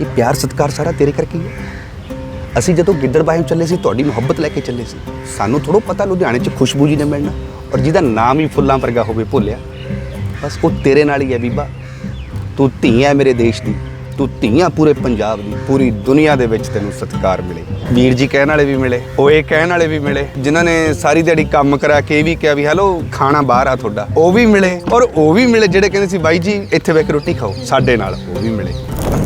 ਇਹ ਪਿਆਰ ਸਤਿਕਾਰ ਸਾਰਾ ਤੇਰੇ ਕਰਕੇ ਹੀ ਹੈ। ਅਸੀਂ ਜਦੋਂ ਗਿੱਦੜ ਗਿੱਦੜਬਾਹੇ ਚੱਲੇ ਸੀ, ਤੁਹਾਡੀ ਮੁਹੱਬਤ ਲੈ ਕੇ ਚੱਲੇ ਸੀ। ਸਾਨੂੰ ਥੋੜੋ ਪਤਾ ਲੁਧਿਆਣੇ 'ਚ ਖੁਸ਼ਬੂ ਜੀ ਨੇ ਮਿਲਣਾ ਔਰ ਜਿਹਦਾ ਨਾਮ ਹੀ ਫੁੱਲਾਂ ਵਰਗਾ ਹੋਵੇ ਭੁੱਲਿਆ। ਬਸ ਉਹ ਤੇਰੇ ਨਾਲ ਹੀ ਹੈ ਬੀਬਾ। ਤੂੰ ਧੀ ਹੈ ਮੇਰੇ ਦੇਸ਼ ਦੀ, ਤੂੰ ਧੀ ਆ ਪੂਰੇ ਪੰਜਾਬ ਦੀ, ਪੂਰੀ ਦੁਨੀਆ ਦੇ ਵਿੱਚ ਤੈਨੂੰ ਸਤਿਕਾਰ ਮਿਲੇ। ਵੀਰ ਜੀ ਕਹਿਣ ਵਾਲੇ ਵੀ ਮਿਲੇ ਓਏ ਕਹਿਣ ਵਾਲੇ ਵੀ ਮਿਲੇ, ਜਿਨ੍ਹਾਂ ਨੇ ਸਾਰੀ ਦਿਹਾੜੀ ਕੰਮ ਕਰਾ ਕੇ ਇਹ ਵੀ ਕਿਹਾ ਵੀ, ਹੈਲੋ, ਖਾਣਾ ਬਾਹਰ ਆ ਤੁਹਾਡਾ। ਉਹ ਵੀ ਮਿਲੇ ਔਰ ਉਹ ਵੀ ਮਿਲੇ ਜਿਹੜੇ ਕਹਿੰਦੇ ਸੀ, ਬਾਈ ਜੀ, ਇੱਥੇ ਬਹਿ ਕੇ ਰੋਟੀ ਖਾਓ। ਸਾਡੇ ਨਾਲ ਉਹ ਵੀ ਮਿਲੇ।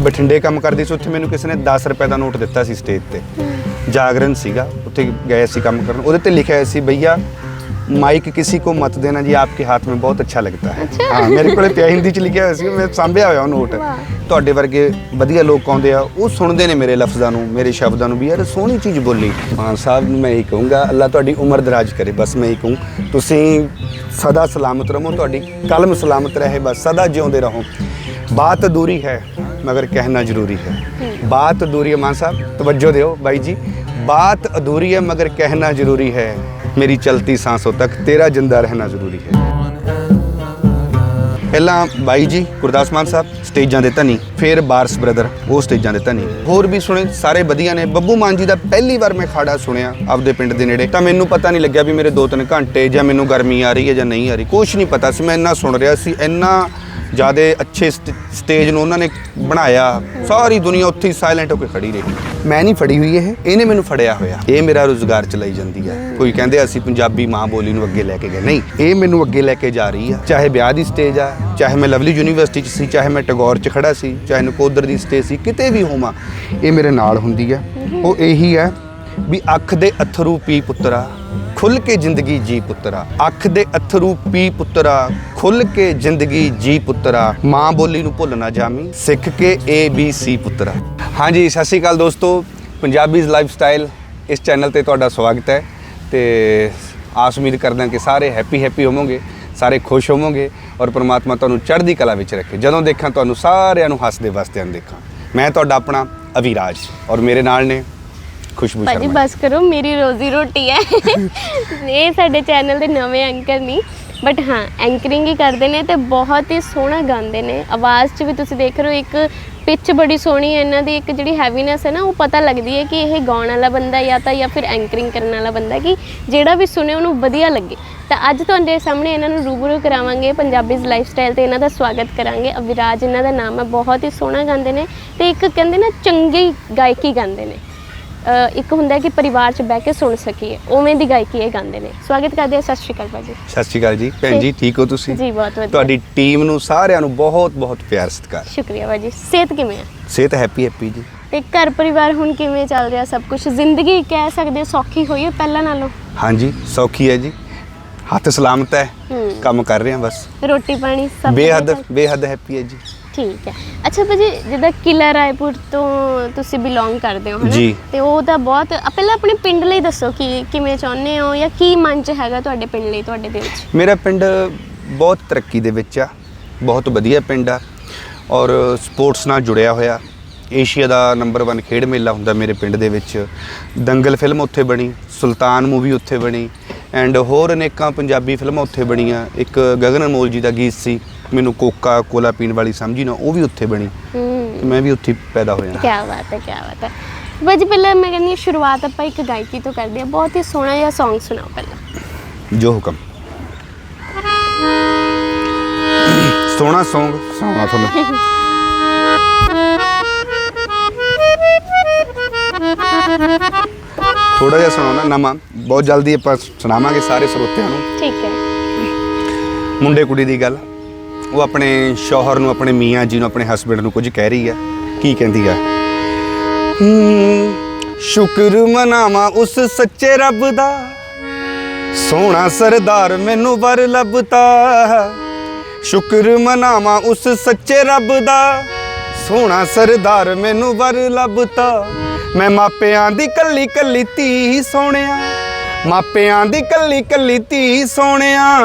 ਬਠਿੰਡੇ ਕੰਮ ਕਰਦੀ ਸੀ ਉੱਥੇ ਮੈਨੂੰ ਕਿਸੇ ਨੇ 10 ਰੁਪਏ ਦਾ ਨੋਟ ਦਿੱਤਾ ਸੀ ਸਟੇਜ ਤੇ। ਜਾਗਰਨ ਸੀਗਾ ਉੱਥੇ ਗਏ ਸੀ ਕੰਮ ਕਰਨ। ਉਹਦੇ ਤੇ ਲਿਖਿਆ ਹੋਇਆ ਸੀ ਬਈਆ ਮਾਈਕ ਕਿਸੇ ਕੋ ਮਤ ਦੇਣਾ ਜੀ ਆਪਕੇ ਹੱਥ ਮੇਂ ਬਹੁਤ ਅੱਛਾ ਲੱਗਦਾ ਹੈ। ਹਾਂ ਮੇਰੇ ਕੋਲੇ ਪਿਆ ਹਿੰਦੀ ਚ ਲਿਖਿਆ ਹੋਇਆ ਸੀ ਮੈਂ ਸਾਂਭਿਆ ਹੋਇਆ ਉਹ ਨੋਟ। ਤੁਹਾਡੇ ਵਰਗੇ ਵਧੀਆ ਲੋਕ ਆਉਂਦੇ ਆ ਉਹ ਸੁਣਦੇ ਨੇ ਮੇਰੇ ਲਫ਼ਜ਼ਾਂ ਨੂੰ ਮੇਰੇ ਸ਼ਬਦਾਂ ਨੂੰ ਵੀ ਯਾਰ ਸੋਹਣੀ ਚੀਜ਼ ਬੋਲੀ। ਮਾਨ ਸਾਹਿਬ ਨੂੰ ਮੈਂ ਇਹ ਕਹੂੰਗਾ ਅੱਲਾ ਤੁਹਾਡੀ ਉਮਰ ਦਰਾਜ ਕਰੇ। ਬਸ ਮੈਂ ਇਹ ਕਹੂੰ ਤੁਸੀਂ ਸਦਾ ਸਲਾਮਤ ਰਹੋ ਤੁਹਾਡੀ ਕਲਮ ਸਲਾਮਤ ਰਹੇ ਬਸ ਸਦਾ ਜਿਉਂਦੇ ਰਹੋ। ਬਾਤ ਦੂਰੀ ਹੈ। ਮਗਰ ਕਹਿਣਾ ਜ਼ਰੂਰੀ ਹੈ। ਬਾਤ ਅਧੂਰੀ ਹੈ ਮਾਨ ਸਾਹਿਬ, ਤਵੱਜੋ ਦਿਓ ਬਾਈ ਜੀ। ਬਾਤ ਅਧੂਰੀ ਹੈ ਮਗਰ ਕਹਿਣਾ ਜ਼ਰੂਰੀ ਹੈ। ਮੇਰੀ ਚਲਤੀ ਸਾਂਸੋਂ ਤੱਕ ਤੇਰਾ ਜਿੰਦਾ ਰਹਿਣਾ ਜ਼ਰੂਰੀ ਹੈ। ਪਹਿਲਾਂ ਬਾਈ ਜੀ, ਗੁਰਦਾਸ ਮਾਨ ਸਾਹਿਬ, ਸਟੇਜਾਂ ਦੇ ਧਨੀ, ਫਿਰ ਬਾਰਸ ਬ੍ਰਦਰ, ਉਹ ਸਟੇਜਾਂ ਦੇ ਧਨੀ। ਹੋਰ ਵੀ ਸੁਣੇ, ਸਾਰੇ ਵਧੀਆ ਨੇ। ਬੱਬੂ ਮਾਨ ਜੀ ਦਾ ਪਹਿਲੀ ਵਾਰ ਮੈਂ ਖਾੜਾ ਸੁਣਿਆ ਆਪਦੇ ਪਿੰਡ ਦੇ ਨੇੜੇ। ਤਾਂ ਮੈਨੂੰ ਪਤਾ ਨਹੀਂ ਲੱਗਿਆ ਵੀ ਮੇਰੇ 2-3 ਘੰਟੇ ਜਾਂ ਮੈਨੂੰ ਗਰਮੀ ਆ ਰਹੀ ਹੈ ਜਾਂ ਨਹੀਂ ਆ ਰਹੀ। ਕੁਝ ਨਹੀਂ ਪਤਾ ਸੀ, ਮੈਂ ਇੰਨਾ ਸੁਣ ਰਿਹਾ ਸੀ, ਇੰਨਾ ਜਿਆਦੇ ਅੱਛੇ ਸਟ- ਸਟੇਜ ਨੂੰ ਉਹਨਾਂ ਨੇ ਬਣਾਇਆ। ਸਾਰੀ ਦੁਨੀਆ ਉੱਥੇ ਹੀ ਸਾਇਲੈਂਟ ਹੋ ਕੇ ਖੜੀ ਰਹੀ। ਮੈਂ ਨਹੀਂ ਫੜੀ ਹੋਈ ਇਹ। ਇਹਨੇ ਮੈਨੂੰ ਫੜਿਆ ਹੋਇਆ। ਇਹ ਮੇਰਾ ਰੋਜ਼ਗਾਰ ਚਲਾਈ ਜਾਂਦੀ ਹੈ ਕੋਈ ਕਹਿੰਦੇ ਅਸੀਂ ਪੰਜਾਬੀ ਮਾਂ ਬੋਲੀ ਨੂੰ ਅੱਗੇ ਲੈ ਕੇ ਗਏ। ਨਹੀਂ, ਇਹ ਮੈਨੂੰ ਅੱਗੇ ਲੈ ਕੇ ਜਾ ਰਹੀ ਆ। ਚਾਹੇ ਵਿਆਹ ਦੀ ਸਟੇਜ ਆ, ਚਾਹੇ ਮੈਂ ਲਵਲੀ ਯੂਨੀਵਰਸਿਟੀ 'ਚ ਸੀ, ਚਾਹੇ ਮੈਂ ਟੈਗੋਰ 'ਚ ਖੜਾ ਸੀ, ਚਾਹੇ ਨਕੋਦਰ ਦੀ ਸਟੇਜ ਸੀ, ਕਿਤੇ ਵੀ ਹੋਵਾਂ, ਇਹ ਮੇਰੇ ਨਾਲ ਹੁੰਦੀ ਹੈ ਉਹ ਇਹੀ ਹੈ ਵੀ ਅੱਖ ਦੇ ਅਥਰੂ ਪੀ ਪੁੱਤਰਾ ਖੁੱਲ ਕੇ ਜ਼ਿੰਦਗੀ ਜੀ ਪੁੱਤਰਾ। ਅੱਖ ਦੇ ਅਥਰੂ ਪੀ ਪੁੱਤਰਾ, ਖੁੱਲ ਕੇ ਜ਼ਿੰਦਗੀ ਜੀ ਪੁੱਤਰਾ। ਮਾਂ ਬੋਲੀ ਨੂੰ ਭੁੱਲ ਨਾ ਜਾਮੀ ਸਿੱਖ ਕੇ ਏ ਬੀ ਸੀ ਪੁੱਤਰਾ। ਹਾਂਜੀ, ਸਤਿ ਸ਼੍ਰੀ ਅਕਾਲ ਦੋਸਤੋ। ਪੰਜਾਬੀਜ਼ ਲਾਈਫ ਸਟਾਈਲ ਇਸ ਚੈਨਲ ਤੇ ਤੁਹਾਡਾ ਸਵਾਗਤ ਹੈ। ਤੇ ਆਸ ਉਮੀਦ ਕਰਦਾ ਕਿ ਸਾਰੇ ਹੈਪੀ ਹੈਪੀ ਹੋਵੋਗੇ, ਸਾਰੇ ਖੁਸ਼ ਹੋਵੋਗੇ ਔਰ ਪ੍ਰਮਾਤਮਾ ਤੁਹਾਨੂੰ ਚੜ੍ਹਦੀ ਕਲਾ ਵਿੱਚ ਰੱਖੇ। ਜਦੋਂ ਦੇਖਾਂ ਤੁਹਾਨੂੰ ਸਾਰਿਆਂ ਨੂੰ ਹੱਸਦੇ ਵਸਦਿਆਂ ਨੂੰ ਦੇਖਾਂ। ਮੈਂ ਤੁਹਾਡਾ ਆਪਣਾ ਅਵਿਰਾਜ ਔਰ ਮੇਰੇ ਨਾਲ ਨੇ ਖੁਸ਼ਬੂ ਭਾਜੀ ਸ਼ਰਮਾ। ਬਸ ਕਰੋ ਮੇਰੀ ਰੋਜ਼ੀ ਰੋਟੀ ਹੈ। ਇਹ ਸਾਡੇ ਚੈਨਲ ਦੇ ਨਵੇਂ ਐਂਕਰ ਨਹੀਂ ਬਟ ਹਾਂ ਐਂਕਰਿੰਗ ਹੀ ਕਰਦੇ ਨੇ ਤੇ ਬਹੁਤ ਹੀ ਸੋਹਣਾ ਗਾਉਂਦੇ ਨੇ। ਆਵਾਜ਼ 'ਚ ਵੀ ਤੁਸੀਂ ਦੇਖ ਰਹੇ ਹੋ ਇੱਕ ਪਿਚ ਬੜੀ ਸੋਹਣੀ ਹੈ। ਇਹਨਾਂ ਦੀ ਇੱਕ ਜਿਹੜੀ ਹੈਵੀਨੈਸ ਹੈ ਨਾ ਉਹ ਪਤਾ ਲੱਗਦੀ ਹੈ ਕਿ ਇਹ ਗਾਉਣ ਵਾਲਾ ਬੰਦਾ ਜਾਂ ਤਾਂ ਜਾਂ ਫਿਰ ਐਂਕਰਿੰਗ ਕਰਨ ਵਾਲਾ ਬੰਦਾ ਕਿ ਜਿਹੜਾ ਵੀ ਸੁਣੇ ਉਹਨੂੰ ਵਧੀਆ ਲੱਗੇ। ਤਾਂ ਅੱਜ ਤੁਹਾਡੇ ਸਾਹਮਣੇ ਇਹਨਾਂ ਨੂੰ ਰੂਬਰੂ ਕਰਾਵਾਂਗੇ ਪੰਜਾਬੀਜ਼ ਲਾਈਫ ਸਟਾਈਲ ਤੇ ਇਹਨਾਂ ਦਾ ਸਵਾਗਤ ਕਰਾਂਗੇ। ਅਵਿਰਾਜ ਇਹਨਾਂ ਦਾ ਨਾਮ ਹੈ ਬਹੁਤ ਹੀ ਸੋਹਣਾ ਗਾਉਂਦੇ ਨੇ ਤੇ ਇੱਕ ਕਹਿੰਦੇ ਨਾ ਚੰਗੀ ਗਾਇਕੀ ਗਾਉਂਦੇ ਨੇ। ਇੱਕ ਹੁੰਦਾ ਕਿ ਪਰਿਵਾਰ 'ਚ ਬਹਿ ਕੇ ਸੁਣ ਸਕੀਏ ਉਵੇਂ ਦੀ ਗਾਇਕੀ ਇਹ ਗਾਉਂਦੇ ਨੇ। ਸਵਾਗਤ ਕਰਦੇ ਹਾਂ ਸਤਿ ਸ਼੍ਰੀ ਅਕਾਲ ਭਾਜੀ। ਸਤਿ ਸ਼੍ਰੀ ਅਕਾਲ ਜੀ। ਭੈਣ ਜੀ ਠੀਕ ਹੋ ਤੁਸੀਂ? ਜੀ ਬਹੁਤ ਵਧੀਆ। ਤੁਹਾਡੀ ਟੀਮ ਨੂੰ ਸਾਰਿਆਂ ਨੂੰ ਬਹੁਤ ਬਹੁਤ ਪਿਆਰ ਸਤਿਕਾਰ। ਸ਼ੁਕਰੀਆ ਭਾਜੀ। ਸਿਹਤ ਕਿਵੇਂ ਹੈ? ਸਿਹਤ ਹੈਪੀ ਹੈਪੀ ਜੀ। ਤੇ ਘਰ ਪਰਿਵਾਰ ਹੁਣ ਕਿਵੇਂ ਚੱਲ ਰਿਹਾ ਸਭ ਕੁਝ ਜ਼ਿੰਦਗੀ ਕਹਿ ਸਕਦੇ ਸੌਖੀ ਹੋਈ ਹੈ ਪਹਿਲਾਂ ਨਾਲੋਂ? ਹਾਂਜੀ ਸੌਖੀ ਹੈ ਜੀ। ਹੱਥ ਸਲਾਮਤ ਹੈ। ਕੰਮ ਕਰ ਰਹੇ ਹਾਂ ਬਸ। ਰੋਟੀ ਪਾਣੀ ਸਭ ਬੇਹੱਦ ਬੇਹੱਦ ਹੈਪੀ ਹੈ ਜੀ। ਠੀਕ ਹੈ। ਅੱਛਾ ਭਾਜੀ ਜਿੱਦਾਂ ਕਿਲਾ ਰਾਏਪੁਰ ਤੋਂ ਤੁਸੀਂ ਬਿਲੋਂਗ ਕਰਦੇ ਹੋ ਹਨਾ? ਜੀ। ਤੇ ਉਹ ਤਾਂ ਬਹੁਤ ਪਹਿਲਾਂ ਆਪਣੇ ਪਿੰਡ ਲਈ ਦੱਸੋ ਕਿ ਕਿਵੇਂ ਚਾਹੁੰਦੇ ਹੋ ਜਾਂ ਕੀ ਮਨ 'ਚ ਹੈਗਾ ਤੁਹਾਡੇ ਪਿੰਡ ਲਈ ਤੁਹਾਡੇ ਦਿਲ 'ਚ ਮੇਰਾ ਪਿੰਡ ਬਹੁਤ ਤਰੱਕੀ ਦੇ ਵਿੱਚ ਆ ਬਹੁਤ ਵਧੀਆ ਪਿੰਡ ਆ ਔਰ ਸਪੋਰਟਸ ਨਾਲ ਜੁੜਿਆ ਹੋਇਆ। ਏਸ਼ੀਆ ਦਾ ਨੰਬਰ 1 ਖੇਡ ਮੇਲਾ ਹੁੰਦਾ ਮੇਰੇ ਪਿੰਡ ਦੇ ਵਿੱਚ। ਦੰਗਲ ਫਿਲਮ ਉੱਥੇ ਬਣੀ ਸੁਲਤਾਨ ਮੂਵੀ ਉੱਥੇ ਬਣੀ ਐਂਡ ਹੋਰ ਅਨੇਕਾਂ ਪੰਜਾਬੀ ਫਿਲਮਾਂ ਉੱਥੇ ਬਣੀਆਂ। ਇੱਕ ਗਗਨ ਅਨਮੋਲ ਜੀ ਦਾ ਗੀਤ ਸੀ ਮੈਨੂੰ ਕੋਕਾ ਕੋਲਾ ਪੀਣ ਵਾਲੀ ਸਮਝੀ ਨਾ ਉਹ ਵੀ ਉੱਥੇ ਬਣੀ। ਤੇ ਮੈਂ ਵੀ ਉੱਥੇ ਹੀ ਪੈਦਾ ਹੋਇਆ। ਕੀ ਬਾਤ ਹੈ ਕੀ ਬਾਤ ਹੈ। ਭਾਜੀ ਪਹਿਲਾਂ ਮੈਂ ਕਹਿੰਦੀ ਹਾਂ ਸ਼ੁਰੂਆਤ ਆਪਾਂ ਇੱਕ ਗਾਇਕੀ ਤੋਂ ਕਰਦੇ ਹਾਂ। ਬਹੁਤ ਹੀ ਸੋਹਣਾ ਜਿਹਾ Song ਸੁਣਾਓ ਪਹਿਲਾਂ। ਜੋ ਹੁਕਮ। ਸੋਹਣਾ Song ਸੁਣਾਉਣਾ ਤੁਹਾਨੂੰ। ਥੋੜਾ ਜਿਹਾ ਸੁਣਾਉਣਾ ਨਵਾਂ। ਬਹੁਤ ਜਲਦੀ ਆਪਾਂ ਸੁਣਾਵਾਂਗੇ ਸਾਰੇ ਸਰੋਤਿਆਂ ਨੂੰ। ਠੀਕ ਹੈ। ਮੁੰਡੇ ਕੁੜੀ ਦੀ ਗੱਲ। ਉਹ ਆਪਣੇ ਸ਼ੌਹਰ ਨੂੰ ਆਪਣੇ ਮੀਆਂ ਜੀ ਨੂੰ ਆਪਣੇ ਹਸਬੰਡ ਨੂੰ ਕੁਝ ਕਹਿ ਰਹੀ ਹੈ ਕੀ ਕਹਿੰਦੀ ਹੈ ਹੂੰ, ਸ਼ੁਕਰ ਮਨਾਵਾਂ ਉਸ ਸੱਚੇ ਰੱਬ ਦਾ। ਸੋਹਣਾ ਸਰਦਾਰ ਮੈਨੂੰ ਵਰ ਲੱਭਤਾ। ਸ਼ੁਕਰ ਮਨਾਵਾਂ ਉਸ ਸੱਚੇ ਰੱਬ ਦਾ। ਸੋਹਣਾ ਸਰਦਾਰ ਮੈਨੂੰ ਵਰ ਲੱਭਤਾ। ਮੈਂ ਮਾਪਿਆਂ ਦੀ ਕੱਲੀ ਕੱਲੀ ਧੀ ਸੋਹਣਿਆ ਮਾਪਿਆਂ ਦੀ ਕੱਲੀ ਕੱਲੀ ਧੀ ਸੋਹਣਿਆ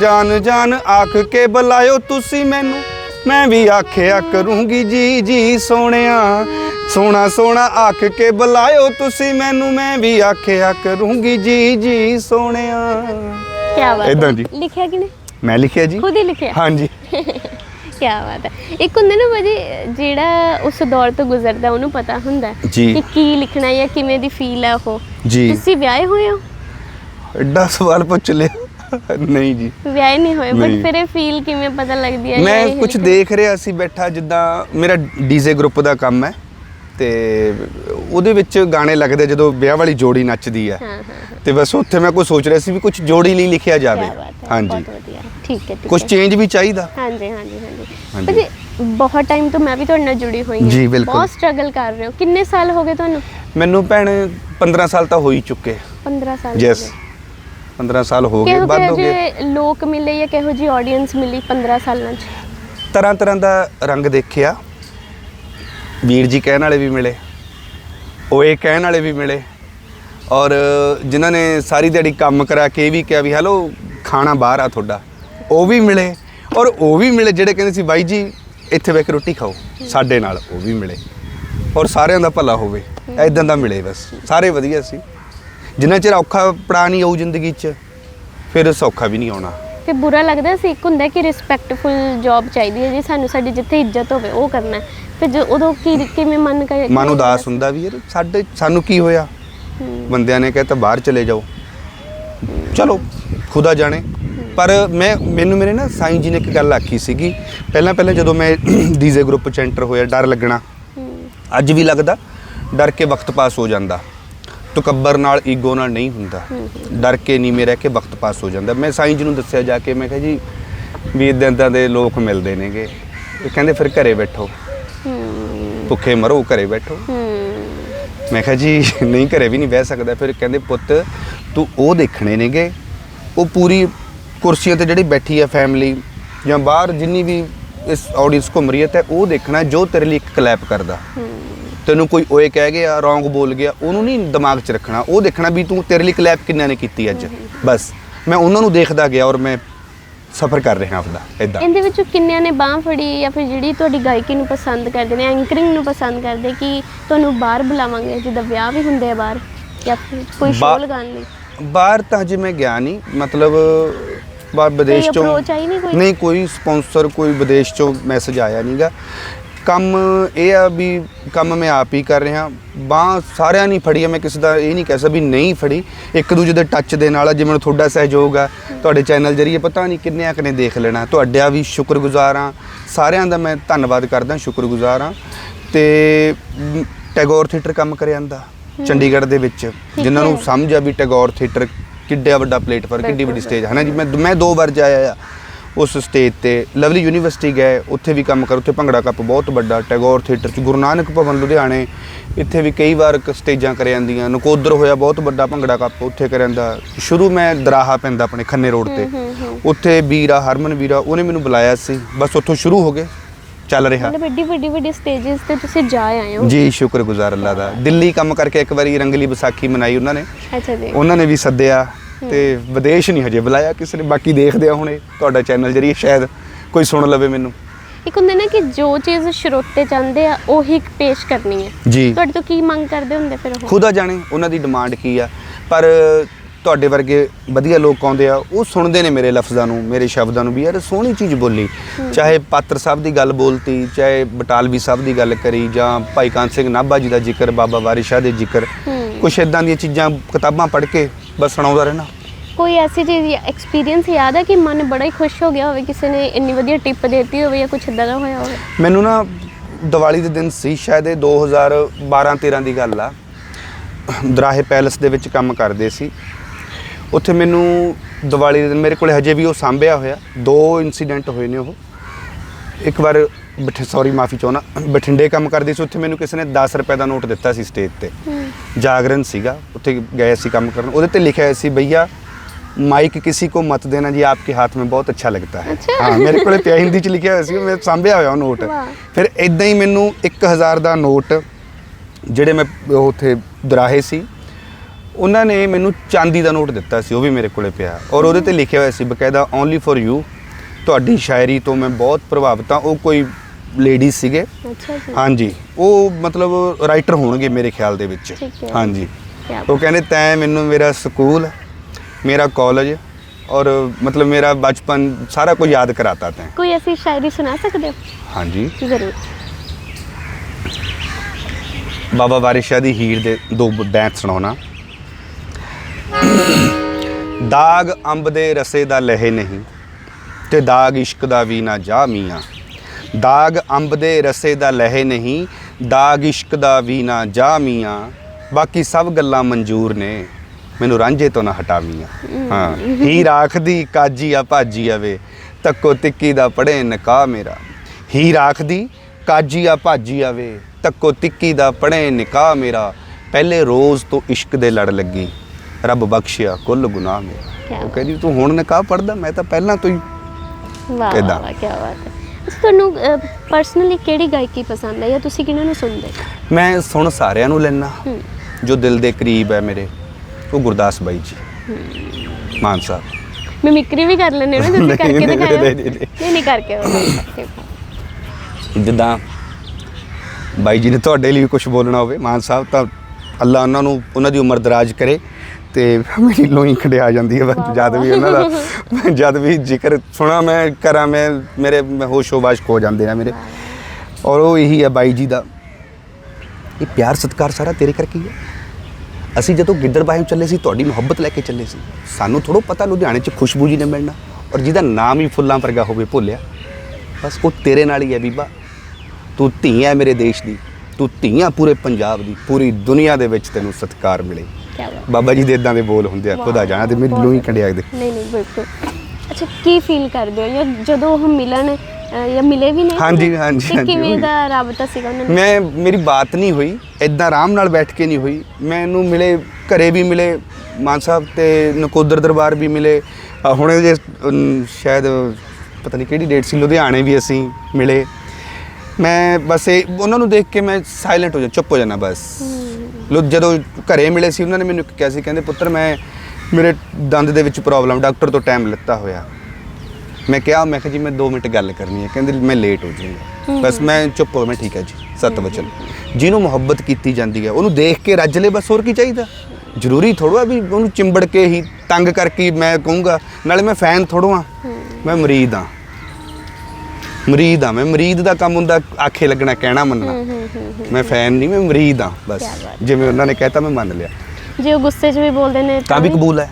ਜਾਨ ਜਾਨ ਆਖ ਕੇ ਬੁਲਾਇਓ ਤੁਸੀਂ ਮੈਨੂੰ। ਮੈਂ ਵੀ ਆਖਿਆ ਕਰੂੰਗੀ ਜੀ ਜੀ ਸੋਹਣਿਆ ਸੋਹਣਾ ਸੋਹਣਾ ਆਖ ਕੇ ਬੁਲਾਇਓ ਤੁਸੀਂ ਮੈਨੂੰ। ਮੈਂ ਵੀ ਆਖਿਆ ਕਰੂੰਗੀ ਜੀ ਜੀ ਸੋਹਣਿਆ। ਕੀ ਬਾਤ ਹੈ। ਏਦਾਂ ਜੀ। ਲਿਖਿਆ ਕਿਨੇ ਮੈਂ ਲਿਖਿਆ ਜੀ। ਖੁਦ ਹੀ ਲਿਖਿਆ? ਹਾਂਜੀ। ਕੀ ਬਾਤ ਹੈ। ਇੱਕ ਹੁੰਦਾ ਨਾ ਭਾਜੀ ਜਿਹੜਾ ਉਸ ਦੌਰ ਤੋਂ ਗੁਜ਼ਰਦਾ ਉਹਨੂੰ ਪਤਾ ਹੁੰਦਾ ਜੀ। ਕਿ ਕੀ ਲਿਖਣਾ ਜਾਂ ਕਿਵੇਂ ਦੀ ਫੀਲ ਹੈ ਉਹ। ਜੀ। ਤੁਸੀਂ ਵਿਆਹੇ ਹੋਏ ਹੋ? ਐਡਾ ਸਵਾਲ ਪੁੱਛ ਲਿਆ। ਨਹੀਂ ਜੀ। ਵਿਆਹੇ ਨਹੀਂ ਹੋਏ ਬਟ ਨਹੀਂ। ਫਿਰ ਇਹ ਫੀਲ ਕਿਵੇਂ ਪਤਾ ਲੱਗਦੀ ਹੈ ਮੈਂ ਇਹ ਕੁਝ ਲਿਖਣਾ- ਦੇਖ ਰਿਹਾ ਸੀ ਬੈਠਾ ਜਿੱਦਾਂ ਮੇਰਾ ਡੀਜੇ ਗਰੁੱਪ ਦਾ ਕੰਮ ਹੈ ਤੇ ਉਹਦੇ ਵਿੱਚ ਗਾਣੇ ਲੱਗਦੇ ਜਦੋਂ ਵਿਆਹ ਵਾਲੀ ਜੋੜੀ ਨੱਚਦੀ ਹੈ ਤੇ ਬਸ ਉੱਥੇ ਮੈਂ ਕੁਝ ਸੋਚ ਰਿਹਾ ਸੀ ਵੀ ਕੁਝ ਜੋੜੀ ਲਈ ਲਿਖਿਆ ਜਾਵੇ। ਹਾਂਜੀ ਬਹੁਤ ਵਧੀਆ। ਠੀਕ ਹੈ ਠੀਕ ਕੁਝ। ਚੇਂਜ ਵੀ ਚਾਹੀਦਾ। ਹਾਂਜੀ ਹਾਂਜੀ ਹਾਂਜੀ। ਭਾਜੀ ਬਹੁਤ ਟਾਈਮ ਤੋਂ ਮੈਂ ਵੀ ਤੁਹਾਡੇ ਨਾਲ ਜੁੜੀ ਹੋਈ ਹਾਂ। ਜੀ, ਬਿਲਕੁਲ। ਬਹੁਤ ਸਟਰਗਲ ਕਰ ਰਹੇ ਹੋ। ਕਿੰਨੇ ਸਾਲ ਹੋ ਗਏ ਤੁਹਾਨੂੰ? ਮੈਨੂੰ ਭੈਣ 15 ਸਾਲ ਤਾਂ ਹੋ ਹੀ ਚੁੱਕੇ। 15 ਸਾਲ ਯੈਸ ਗਏ। 15 ਸਾਲ ਹੋ ਗਏ ਵੱਧ ਹੋ ਗਏ। ਲੋਕ ਮਿਲੇ ਜਾਂ ਕਿਹੋ ਜੀ ਆਡੀਅנס ਮਿਲੀ 15 ਸਾਲਾਂ 'ਚ? ਤਰ੍ਹਾਂ ਤਰ੍ਹਾਂ ਦਾ ਰੰਗ ਦੇਖਿਆ। ਵੀਰ ਜੀ ਕਹਿਣ ਵਾਲੇ ਵੀ ਮਿਲੇ। ਉਹ ਇਹ ਕਹਿਣ ਵਾਲੇ ਵੀ ਮਿਲੇ। ਔਰ ਜਿਨ੍ਹਾਂ ਨੇ ਸਾਰੀ ਦਿਹਾੜੀ ਕੰਮ ਕਰਾ ਕੇ ਇਹ ਵੀ ਕਿਹਾ ਵੀ, ਹੈਲੋ, ਖਾਣਾ ਬਾਹਰ ਆ ਤੁਹਾਡਾ। ਉਹ ਵੀ ਮਿਲੇ। ਔਰ ਉਹ ਵੀ ਮਿਲੇ ਜਿਹੜੇ ਕਹਿੰਦੇ ਸੀ, ਬਾਈ ਜੀ, ਇੱਥੇ ਬਹਿ ਕੇ ਰੋਟੀ ਖਾਓ। ਸਾਡੇ ਨਾਲ ਉਹ ਵੀ ਮਿਲੇ। ਔਰ ਸਾਰਿਆਂ ਦਾ ਭਲਾ ਹੋਵੇ। ਐਦਾਂ ਦਾ ਮਿਲੇ ਬਸ। ਸਾਰੇ ਵਧੀਆ ਸੀ। ਜਿੰਨਾ ਚਿਰ ਔਖਾ ਪੜਾ ਨਹੀਂ ਆਊ ਜ਼ਿੰਦਗੀ 'ਚ, ਫਿਰ ਸੌਖਾ ਵੀ ਨਹੀਂ ਆਉਣਾ। ਤੇ ਬੁਰਾ ਲੱਗਦਾ ਸੀ ਇੱਕ ਹੁੰਦਾ ਕਿ ਰਿਸਪੈਕਟਫੁਲ ਜੌਬ ਚਾਹੀਦੀ ਹੈ ਜੀ ਸਾਨੂੰ ਸਾਡੀ ਜਿੱਥੇ ਇੱਜ਼ਤ ਹੋਵੇ ਉਹ ਕਰਨਾ। ਫਿਰ ਜੋ ਉਦੋਂ ਕੀ ਕਿਵੇਂ ਮਨ ਕਰ ਮਨ ਉਦਾਸ ਹੁੰਦਾ ਵੀ ਯਾਰ ਸਾਡੇ ਸਾਨੂੰ ਕੀ ਹੋਇਆ? ਬੰਦਿਆਂ ਨੇ ਕਹਿਤਾ ਬਾਹਰ ਚਲੇ ਜਾਓ। ਚਲੋ ਖੁਦਾ ਜਾਣੇ। ਪਰ ਮੈਂ ਮੈਨੂੰ ਮੇਰੇ ਨਾ ਸਾਈਂ ਜੀ ਨੇ ਇੱਕ ਗੱਲ ਆਖੀ ਸੀਗੀ। ਪਹਿਲਾਂ ਪਹਿਲਾਂ ਜਦੋਂ ਮੈਂ ਡੀਜ਼ੇ ਗਰੁੱਪ ਚ ਐਂਟਰ ਹੋਇਆ ਡਰ ਲੱਗਣਾ। ਅੱਜ ਵੀ ਲੱਗਦਾ ਡਰ ਕੇ ਵਕਤ ਪਾਸ ਹੋ ਜਾਂਦਾ। ਤਕੱਬਰ ਨਾਲ ਈਗੋ ਨਾਲ ਨਹੀਂ ਹੁੰਦਾ। ਡਰ ਕੇ ਨੀਵੇਂ ਰਹਿ ਕੇ ਵਕਤ ਪਾਸ ਹੋ ਜਾਂਦਾ। ਮੈਂ ਸਾਈਂ ਜੀ ਨੂੰ ਦੱਸਿਆ ਜਾ ਕੇ ਮੈਂ ਕਿਹਾ ਜੀ ਵੀ ਇਦਾਂ ਇਦਾਂ ਦੇ ਲੋਕ ਮਿਲਦੇ ਨੇਗੇ। ਇਹ ਕਹਿੰਦੇ ਫਿਰ ਘਰੇ ਬੈਠੋ। ਭੁੱਖੇ ਮਰੋ ਘਰੇ ਬੈਠੋ। ਮੈਂ ਕਿਹਾ ਜੀ ਨਹੀਂ ਘਰੇ ਵੀ ਨਹੀਂ ਬਹਿ ਸਕਦਾ। ਫਿਰ ਕਹਿੰਦੇ ਪੁੱਤ ਤੂੰ ਉਹ ਦੇਖਣੇ ਨੇਗੇ। ਉਹ ਪੂਰੀ ਕੁਰਸੀਆਂ ਤੇ ਜਿਹੜੀ ਬੈਠੀ ਹੈ ਫੈਮਿਲੀ ਜਾਂ ਬਾਹਰ ਜਿੰਨੀ ਵੀ ਇਸ ਆਡੀਅנס ਘੁੰਮ ਰਹੀ ਹੈ ਤੇ ਉਹ ਦੇਖਣਾ ਜੋ ਤੇਰੇ ਲਈ ਇੱਕ ਕਲੈਪ ਕਰਦਾ। ਤੈਨੂੰ ਕੋਈ ਓਏ ਕਹਿ ਗਿਆ ਰੋਂਗ ਬੋਲ ਗਿਆ ਉਹਨੂੰ ਨਹੀਂ ਦਿਮਾਗ 'ਚ ਰੱਖਣਾ। ਉਹ ਦੇਖਣਾ ਵੀ ਤੂੰ ਤੇਰੇ ਲਈ ਕਲੈਪ ਕਿੰਨਿਆਂ ਨੇ ਕੀਤੀ ਅੱਜ। ਬਸ ਮੈਂ ਉਹਨਾਂ ਨੂੰ ਦੇਖਦਾ ਗਿਆ ਔਰ ਮੈਂ ਸਫਰ ਕਰ ਰਿਹਾ ਆਪਦਾ ਇਦਾਂ ਇਹਦੇ ਵਿੱਚੋਂ ਕਿੰਨਿਆਂ ਨੇ ਬਾਹ ਫੜੀ ਜਾਂ ਫਿਰ ਜਿਹੜੀ ਤੁਹਾਡੀ ਗਾਇਕੀ ਨੂੰ ਪਸੰਦ ਕਰਦੇ ਨੇ ਐਂਕਰਿੰਗ ਨੂੰ ਪਸੰਦ ਕਰਦੇ ਕਿ ਤੁਹਾਨੂੰ ਬਾਹਰ ਬੁਲਾਵਾਂਗੇ ਜਿੱਦਾਂ ਵਿਆਹ ਵੀ ਹੁੰਦੇ ਆ ਬਾਹਰ ਜਾਂ ਫਿਰ ਕੋਈ ਸ਼ੋਅ ਬਾ- ਲਗਾਉਣ ਲਈ? ਬਾਹਰ ਤਾਂ ਹਜੇ ਮੈਂ ਗਿਆ ਨਹੀਂ ਮਤਲਬ ਬਾਹਰ ਵਿਦੇਸ਼ ਚੋਂ approach ਆਈ ਨਹੀਂ ਕੋਈ? ਨਹੀਂ ਕੋਈ ਸਪਾਂਸਰ ਕੋਈ ਵਿਦੇਸ਼ ਚੋਂ ਮੈਸੇਜ ਆਇਆ ਨਹੀਂਗਾ ਕੰਮ ਇਹ ਆ ਵੀ ਕੰਮ ਮੈਂ ਆਪ ਹੀ ਕਰ ਰਿਹਾ। ਬਾਹ ਸਾਰਿਆਂ ਨਹੀਂ ਫੜੀ ਆ ਮੈਂ ਕਿਸੇ ਦਾ ਇਹ ਨਹੀਂ ਕਹਿ ਸਕਦਾ ਵੀ ਨਹੀਂ ਫੜੀ। ਇੱਕ ਦੂਜੇ ਦੇ ਟੱਚ ਦੇ ਨਾਲ ਆ, ਜਿਵੇਂ ਹੁਣ ਤੁਹਾਡਾ ਸਹਿਯੋਗ ਆ ਤੁਹਾਡੇ ਚੈਨਲ ਜਰੀਏ ਪਤਾ ਨਹੀਂ ਕਿੰਨੇ ਕੁ ਨੇ ਦੇਖ ਲੈਣਾ। ਤੁਹਾਡਾ ਵੀ ਸ਼ੁਕਰਗੁਜ਼ਾਰ ਆ ਸਾਰਿਆਂ ਦਾ ਮੈਂ ਧੰਨਵਾਦ ਕਰਦਾ ਸ਼ੁਕਰਗੁਜ਼ਾਰ ਆ ਤੇ ਮ, ਟੈਗੋਰ ਥੀਏਟਰ ਕੰਮ ਕਰਿਆ ਜਾਂਦਾ ਚੰਡੀਗੜ੍ਹ ਦੇ ਵਿੱਚ। ਜਿਨ੍ਹਾਂ ਨੂੰ ਹੈ। ਸਮਝ ਆ ਵੀ ਟੈਗੋਰ ਥੀਏਟਰ ਕਿੱਡਾ ਵੱਡਾ ਪਲੇਟਫਾਰਮ ਕਿੱਡੀ ਵੱਡੀ। ਸਟੇਜ ਹੈ ਨਾ ਜੀ? ਮੈਂ ਮੈਂ ਦੋ ਵਾਰ ਜਾਇਆ ਆ। ਉਸ ਸਟੇਜ ਤੇ ਲਵਲੀ ਯੂਨੀਵਰਸਿਟੀ ਗਏ ਉੱਥੇ ਵੀ ਕੰਮ ਕਰ ਉੱਥੇ ਭੰਗੜਾ ਕੱਪ ਬਹੁਤ ਵੱਡਾ ਟੈਗੋਰ ਥੀਏਟਰ ਚ ਗੁਰੂ ਨਾਨਕ ਭਵਨ ਲੁਧਿਆਣੇ ਇੱਥੇ ਵੀ ਕਈ ਵਾਰ ਸਟੇਜਾਂ ਕਰ ਜਾਂਦੀਆਂ ਨਕੋਦਰ ਹੋਇਆ ਬਹੁਤ ਵੱਡਾ ਭੰਗੜਾ ਕੱਪ ਉੱਥੇ ਕਰ ਜਾਂਦਾ। ਸ਼ੁਰੂ ਮੈਂ ਦਰਾਹਾ ਪੈਂਦਾ ਆਪਣੇ ਖੰਨੇ ਰੋਡ ਤੇ। ਉੱਥੇ ਵੀਰਾ ਹਰਮਨ ਵੀਰਾ ਉਹਨੇ ਮੈਨੂੰ ਬੁਲਾਇਆ ਸੀ। ਬਸ ਉੱਥੋਂ ਸ਼ੁਰੂ ਹੋ ਗਏ ਚੱਲ ਰਿਹਾ। ਮਤਲਬ ਵੱਡੀ ਵੱਡੀ ਵੱਡੀ ਸਟੇजेस ਤੇ ਤੁਸੀਂ ਜਾ ਆਏ ਹੋ। ਜੀ ਸ਼ੁਕਰਗੁਜ਼ਾਰ ਅੱਲਾ ਦਾ। ਦਿੱਲੀ ਕੰਮ ਕਰਕੇ ਇੱਕ ਵਾਰੀ ਰੰਗਲੀ ਵਿਸਾਖੀ ਮਨਾਈ ਉਹਨਾਂ ਨੇ। ਅੱਛਾ ਜੀ। ਉਹਨਾਂ ਨੇ ਵੀ ਸੱਦਿਆ। ਤੇ ਵਿਦੇਸ਼ ਨਹੀਂ ਹਜੇ ਬੁਲਾਇਆ ਕਿਸੇ ਨੇ ਬਾਕੀ ਦੇਖਦੇ ਆ ਹੁਣੇ ਤੁਹਾਡਾ ਚੈਨਲ ਜਰੀਏ ਸ਼ਾਇਦ ਕੋਈ ਸੁਣ ਲਵੇ ਮੈਨੂੰ। ਇੱਕ ਹੁੰਦਾ ਨਾ ਕਿ ਜੋ ਚੀਜ਼ ਸਰੋਤੇ ਚਾਹੁੰਦੇ ਆ ਉਹੀ ਪੇਸ਼ ਕਰਨੀ ਹੈ। ਜੀ। ਤੁਹਾਡੇ ਤੋਂ ਕੀ ਮੰਗ ਕਰਦੇ ਹੁੰਦੇ ਫਿਰ ਉਹ? ਖੁਦਾ ਜਾਣੇ ਉਹਨਾਂ ਦੀ ਡਿਮਾਂਡ ਕੀ ਆ। ਪਰ ਤੁਹਾਡੇ ਵਰਗੇ ਵਧੀਆ ਲੋਕ ਆਉਂਦੇ ਆ ਉਹ ਸੁਣਦੇ ਨੇ ਮੇਰੇ ਲਫ਼ਜ਼ਾਂ ਨੂੰ ਮੇਰੇ ਸ਼ਬਦਾਂ ਨੂੰ ਵੀ ਯਾਰ ਸੋਹਣੀ ਚੀਜ਼ ਬੋਲੀ। ਚਾਹੇ ਪਾਤਰ ਸਾਹਿਬ ਦੀ ਗੱਲ ਬੋਲਤੀ ਚਾਹੇ ਬਟਾਲਵੀ ਸਾਹਿਬ ਦੀ ਗੱਲ ਕਰੀ ਜਾਂ ਭਾਈ ਕਾਨ ਸਿੰਘ ਨਾਭਾ ਜੀ ਦਾ ਜ਼ਿਕਰ ਬਾਬਾ ਵਾਰਿਸ ਦੇ ਜ਼ਿਕਰ। ਕੁਛ ਇਦਾਂ ਦੀਆਂ ਚੀਜ਼ਾਂ ਕਿਤਾਬਾਂ ਪੜ੍ਹ ਕੇ ਬਸ ਸੁਣਾਉਂਦਾ ਰਹਿਣਾ। ਕੋਈ ਐਸੀ ਚੀਜ਼ ਐਕਸਪੀਰੀਅੰਸ ਯਾਦ ਹੈ ਕਿ ਮਨ ਬੜਾ ਹੀ ਖੁਸ਼ ਹੋ ਗਿਆ ਹੋਵੇ ਕਿਸੇ ਨੇ ਇੰਨੀ ਵਧੀਆ ਟਿਪ ਦੇਤੀ ਹੋਵੇ ਜਾਂ ਕੁਝ ਇਦਾਂ ਦਾ ਹੋਇਆ ਹੋਵੇ? ਮੈਨੂੰ ਨਾ ਦੀਵਾਲੀ ਦੇ ਦਿਨ ਸੀ ਸ਼ਾਇਦ ਇਹ 2012 13 ਦੀ ਗੱਲ ਆ। ਦਰਾਹੇ ਪੈਲਸ ਦੇ ਵਿੱਚ ਕੰਮ ਕਰਦੇ ਸੀ। ਉੱਥੇ ਮੈਨੂੰ ਦੀਵਾਲੀ ਦੇ ਦਿਨ ਮੇਰੇ ਕੋਲੇ ਹਜੇ ਵੀ ਉਹ ਸਾਂਭਿਆ ਹੋਇਆ। ਦੋ ਇਨਸੀਡੈਂਟ ਹੋਏ ਨੇ ਉਹ। ਇੱਕ ਵਾਰ ਬਠ ਸੌਰੀ ਮਾਫੀ ਚਾਹਣਾ ਬਠਿੰਡੇ ਕੰਮ ਕਰਦੇ ਸੀ ਉੱਥੇ ਮੈਨੂੰ ਕਿਸੇ ਨੇ 10 ਰੁਪਏ ਦਾ ਨੋਟ ਦਿੱਤਾ ਸੀ ਸਟੇਜ ਤੇ। ਜਾਗਰਨ ਸੀਗਾ ਉੱਥੇ ਗਏ ਸੀ ਕੰਮ ਕਰਨ। ਉਹਦੇ ਤੇ ਲਿਖਿਆ ਸੀ ਬਈਆ ਮਾਈਕ ਕਿਸੇ ਕੋ ਮਤ ਦੇਣਾ ਜੀ ਆਪਕੇ ਹੱਥ ਮੇ ਬਹੁਤ ਅੱਛਾ ਲੱਗਦਾ ਹੈ। ਹਾਂ ਮੇਰੇ ਕੋਲੇ ਪਿਆ ਹਿੰਦੀ ਚ ਲਿਖਿਆ ਹੋਇਆ ਸੀ ਮੈਂ ਸਾਂਭਿਆ ਹੋਇਆ ਉਹ ਨੋਟ। ਫਿਰ ਇਦਾਂ ਹੀ ਮੈਨੂੰ 1000 ਦਾ ਨੋਟ ਜਿਹੜੇ ਮੈਂ ਉੱਥੇ ਦਰਾਹੇ ਸੀ ਉਹਨਾਂ ਨੇ ਮੈਨੂੰ ਚਾਂਦੀ ਦਾ ਨੋਟ ਦਿੱਤਾ ਸੀ ਉਹ ਵੀ ਮੇਰੇ ਕੋਲੇ ਪਿਆ। ਔਰ ਉਹਦੇ ਤੇ ਲਿਖਿਆ ਹੋਇਆ ਸੀ ਬਕਾਇਦਾ ਓਨਲੀ ਫॉर ਯੂ ਤੁਹਾਡੀ ਸ਼ਾਇਰੀ ਤੋਂ ਮੈਂ ਬਹੁਤ ਪ੍ਰਭਾਵਿਤ ਹਾਂ। ਉਹ ਕੋਈ ਲੇਡੀਜ਼ ਸੀਗੇ। ਅੱਛਾ ਜੀ। ਹਾਂਜੀ। ਉਹ ਮਤਲਬ ਰਾਈਟਰ ਹੋਣਗੇ ਮੇਰੇ ਖਿਆਲ ਦੇ ਵਿੱਚ। ਠੀਕ ਹੈ। ਹਾਂਜੀ। ਉਹ ਕਹਿੰਦੇ ਤੈਂ ਮੈਨੂੰ ਮੇਰਾ ਸਕੂਲ ਮੇਰਾ ਕਾਲਜ ਔਰ ਮਤਲਬ ਮੇਰਾ ਬਚਪਨ ਸਾਰਾ ਕੁਝ ਯਾਦ ਕਰਾਤਾ ਤੈਂ। ਕੋਈ ਐਸੀ ਸ਼ਾਇਰੀ ਸੁਣਾ ਸਕਦੇ ਹੋ? ਹਾਂਜੀ। ਜ਼ਰੂਰ। ਬਾਬਾ ਵਾਰਿਸ਼ ਦੀ ਹੀਰ ਦੇ ਦੋ ਬੈਂਤ ਸੁਣਾਉਣਾ। ਦਾਗ ਅੰਬ ਦੇ ਰਸੇ ਦਾ ਲਹੇ ਨਹੀਂ ਤੇ ਦਾਗ ਇਸ਼ਕ ਦਾ ਵੀ ਨਾ ਜਾ ਮੀਆਂ। ਦਾਗ ਅੰਬ ਦੇ ਰਸੇ ਦਾ ਲਹੇ ਨਹੀਂ ਦਾਗ ਇਸ਼ਕ ਦਾ ਵੀ ਨਾ ਜਾ ਮੀਆਂ। ਬਾਕੀ ਸਭ ਗੱਲਾਂ ਮਨਜ਼ੂਰ ਨੇ ਮੈਨੂੰ ਰਾਂਝੇ ਤੋਂ ਨਾ ਹਟਾ ਮੀਆਂ। ਹਾਂ ਹੀਰ ਆਖਦੀ ਕਾਜੀ ਆ ਭਾਜੀ ਆਵੇ ਤੱਕੋ ਤਿੱਕੀ ਦਾ ਪੜੇ ਨਕਾ ਮੇਰਾ। ਹੀਰ ਆਖਦੀ ਕਾਜੀ ਆ ਭਾਜੀ ਆਵੇ ਤੱਕੋ ਤਿੱਕੀ ਦਾ ਪੜੇ ਨਿਕਾਹ ਮੇਰਾ। ਪਹਿਲੇ ਰੋਜ਼ ਤੋਂ ਇਸ਼ਕ ਦੇ ਲੜ ਲੱਗੀ ਰੱਬ ਬਖਸ਼ਿਆ ਕੁੱਲ ਗੁਨਾਹ ਮੇਰਾ। ਉਹ ਕਹਿੰਦੀ ਤੂੰ ਹੁਣ ਨਿਕਾਹ ਪੜਦਾ ਮੈਂ ਤਾਂ ਪਹਿਲਾਂ ਤੋਂ ਹੀ ਵਾਹ। ਵਾਹ ਕੀ ਬਾਤ ਹੈ। ਤੁਹਾਨੂੰ ਪਰਸਨਲੀ ਕਿਹੜੀ ਗਾਇਕੀ ਪਸੰਦ ਹੈ ਜਾਂ ਤੁਸੀਂ ਕਿਹਨਾਂ ਨੂੰ ਸੁਣਦੇ? ਮੈਂ ਸੁਣ ਸਾਰਿਆਂ ਨੂੰ ਲੈਣਾ ਜੋ ਦਿਲ ਦੇ ਕਰੀਬ ਹੈ ਮੇਰੇ ਉਹ ਗੁਰਦਾਸ ਬਾਈ ਜੀ। ਮਾਨ ਸਾਹਿਬ। ਮਿਮਿਕਰੀ ਵੀ ਕਰ ਹੋ ਨਾ ਤੁਸੀਂ ਕਰਕੇ ਦਿਖਾਓ ਨਹੀਂ, ਨਹੀਂ, ਕਰਕੇ ਜਿੱਦਾਂ ਬਾਈ ਜੀ ਨੇ ਤੁਹਾਡੇ ਲਈ ਕੁਝ ਬੋਲਣਾ ਹੋਵੇ ਮਾਨ ਸਾਹਿਬ ਤਾਂ ਅੱਲਾ ਉਹਨਾਂ ਨੂੰ ਉਹਨਾਂ ਦੀ ਉਮਰ ਦਰਾਜ ਕਰੇ। ਤੇ ਮੇਰੀ ਲੋਈ ਖੜਿਆ ਜਾਂਦੀ ਹੈ ਬਸ ਜਦ ਵੀ ਉਹਨਾਂ ਦਾ ਜਦ ਵੀ ਜ਼ਿਕਰ ਸੁਣਾ ਮੈਂ ਕਰਾਂ ਮੈਂ ਮੇਰੇ ਮੈਂ ਹੋਸ਼ੋ ਬਾਸ਼ ਖੋ ਜਾਂਦੇ ਨੇ ਮੇਰੇ। ਔਰ ਉਹ ਇਹੀ ਹੈ ਬਾਈ ਜੀ ਦਾ ਇਹ ਪਿਆਰ ਸਤਿਕਾਰ ਸਾਰਾ ਤੇਰੇ ਕਰਕੇ ਹੀ ਹੈ ਅਸੀਂ ਜਦੋਂ ਗਿੱਦੜਬਾਹੀ ਚੱਲੇ ਸੀ ਤੁਹਾਡੀ ਮੁਹੱਬਤ ਲੈ ਕੇ ਚੱਲੇ ਸੀ ਸਾਨੂੰ ਥੋੜੋ ਪਤਾ ਲੁਧਿਆਣੇ 'ਚ ਖੁਸ਼ਬੂ ਜੀ ਨੇ ਮਿਲਣਾ ਔਰ ਜਿਹਦਾ ਨਾਮ ਹੀ ਫੁੱਲਾਂ ਵਰਗਾ ਹੋਵੇ ਭੁੱਲਿਆ। ਬਸ ਉਹ ਤੇਰੇ ਨਾਲ ਹੀ ਹੈ ਬੀਬਾ। ਤੂੰ ਧੀ ਹੈ ਮੇਰੇ ਦੇਸ਼ ਦੀ ਤੂੰ ਧੀ ਹੈ ਪੂਰੇ ਪੰਜਾਬ ਦੀ ਪੂਰੀ ਦੁਨੀਆ ਦੇ ਵਿੱਚ ਤੈਨੂੰ ਸਤਿਕਾਰ ਮਿਲੇ। ਕੀ ਬਾਤ ਬਾਬਾ ਜੀ ਦੇ ਇਦਾਂ ਦੇ ਬੋਲ ਹੁੰਦੇ ਆ ਖੁਦਾ ਜਾਣਾ ਤੇ ਮੇਰੀ ਲੂਈ ਕੰਡਿਆ ਦੇ। ਨਹੀਂ ਨਹੀਂ ਬਿਲਕੁਲ। ਅੱਛਾ ਕੀ ਫੀਲ ਕਰਦੇ ਹੋ? ਜਾਂ ਜਦੋਂ ਉਹ ਮਿਲਣ ਜਾਂ ਮਿਲੇ ਵੀ ਨਹੀਂ ਹਾਂਜੀ? ਹਾਂਜੀ, ਹਾਂਜੀ, ਕਿਵੇਂ। ਦਾ ਰਾਬਤਾ ਸੀਗਾ ਉਹਨਾਂ ਨਾਲ ਮੈਂ ਮੇਰੀ ਬਾਤ ਨਹੀਂ ਹੋਈ। ਇਦਾਂ ਆਰਾਮ ਨਾਲ ਬੈਠ ਕੇ ਨਹੀਂ ਹੋਈ। ਮੈਨੂੰ ਮਿਲੇ ਘਰੇ ਵੀ ਮਿਲੇ ਮਾਨ ਸਾਹਿਬ ਤੇ ਨਕੋਦਰ ਦਰਬਾਰ ਵੀ ਮਿਲੇ। ਅ, ਹੁਣੇ ਜੇ ਅਮ, ਸ਼ਾਇਦ ਪਤਾ ਨਹੀਂ ਕਿਹੜੀ ਡੇਟ ਸੀ ਲੁਧਿਆਣੇ ਵੀ ਅਸੀਂ ਮਿਲੇ। ਮੈਂ ਬਸ ਇਹ ਉਹਨਾਂ ਨੂੰ ਦੇਖ ਕੇ ਮੈਂ ਸਾਇਲੈਂਟ ਹੋ ਜਾ ਚੁੱਪ ਹੋ ਜਾਣਾ ਬਸ। ਲੋ ਜਦੋਂ ਘਰੇ ਮਿਲੇ ਸੀ ਉਹਨਾਂ ਨੇ ਮੈਨੂੰ ਕਿਹਾ ਸੀ ਕਹਿੰਦੇ ਪੁੱਤਰ ਮੈਂ ਮੇਰੇ ਦੰਦ ਦੇ ਵਿੱਚ ਪ੍ਰੋਬਲਮ ਡਾਕਟਰ ਤੋਂ ਟਾਈਮ ਲਿੱਤਾ ਹੋਇਆ। ਮੈਂ ਕਿਹਾ ਮੈਂ ਕਿਹਾ ਜੀ ਮੈਂ 2 ਮਿੰਟ ਗੱਲ ਕਰਨੀ ਹੈ। ਕਹਿੰਦੇ ਮੈਂ ਲੇਟ ਹੋ ਜਾਊਂਗਾ। ਬਸ ਮੈਂ ਚੁੱਪ ਹੋ ਮੈਂ ਠੀਕ ਹੈ ਜੀ ਸਤ ਵਚਨ ਜਿਹਨੂੰ ਮੁਹੱਬਤ ਕੀਤੀ ਜਾਂਦੀ ਹੈ ਉਹਨੂੰ ਦੇਖ ਕੇ ਰੱਜ ਲੈ ਬਸ ਹੋਰ ਕੀ ਚਾਹੀਦਾ? ਜ਼ਰੂਰੀ ਥੋੜਾ ਵੀ ਉਹਨੂੰ ਚਿੰਬੜ ਕੇ ਹੀ ਤੰਗ ਕਰਕੇ ਮੈਂ ਕਹੂੰਗਾ ਨਾਲੇ ਮੈਂ ਫੈਨ ਥੋੜੋ ਆ ਮੈਂ ਮਰੀਦ ਆ ਮਰੀਦ ਆ ਮੈਂ ਮਰੀਦ ਦਾ ਕੰਮ ਹੁੰਦਾ ਆਖੇ ਲੱਗਣਾ ਕਹਿਣਾ ਮੰਨਣਾ। ਮੈਂ ਫੈਨ ਨਹੀਂ ਮੈਂ ਮਰੀਦ ਆ ਬਸ। ਜਿਵੇਂ ਉਹਨਾਂ ਨੇ ਕਹਿਤਾ ਮੈਂ ਮੰਨ ਲਿਆ। ਜੇ ਉਹ ਗੁੱਸੇ 'ਚ ਵੀ ਬੋਲਦੇ ਨੇ ਤਾਂ ਵੀ ਕਬੂਲ ਹੈ।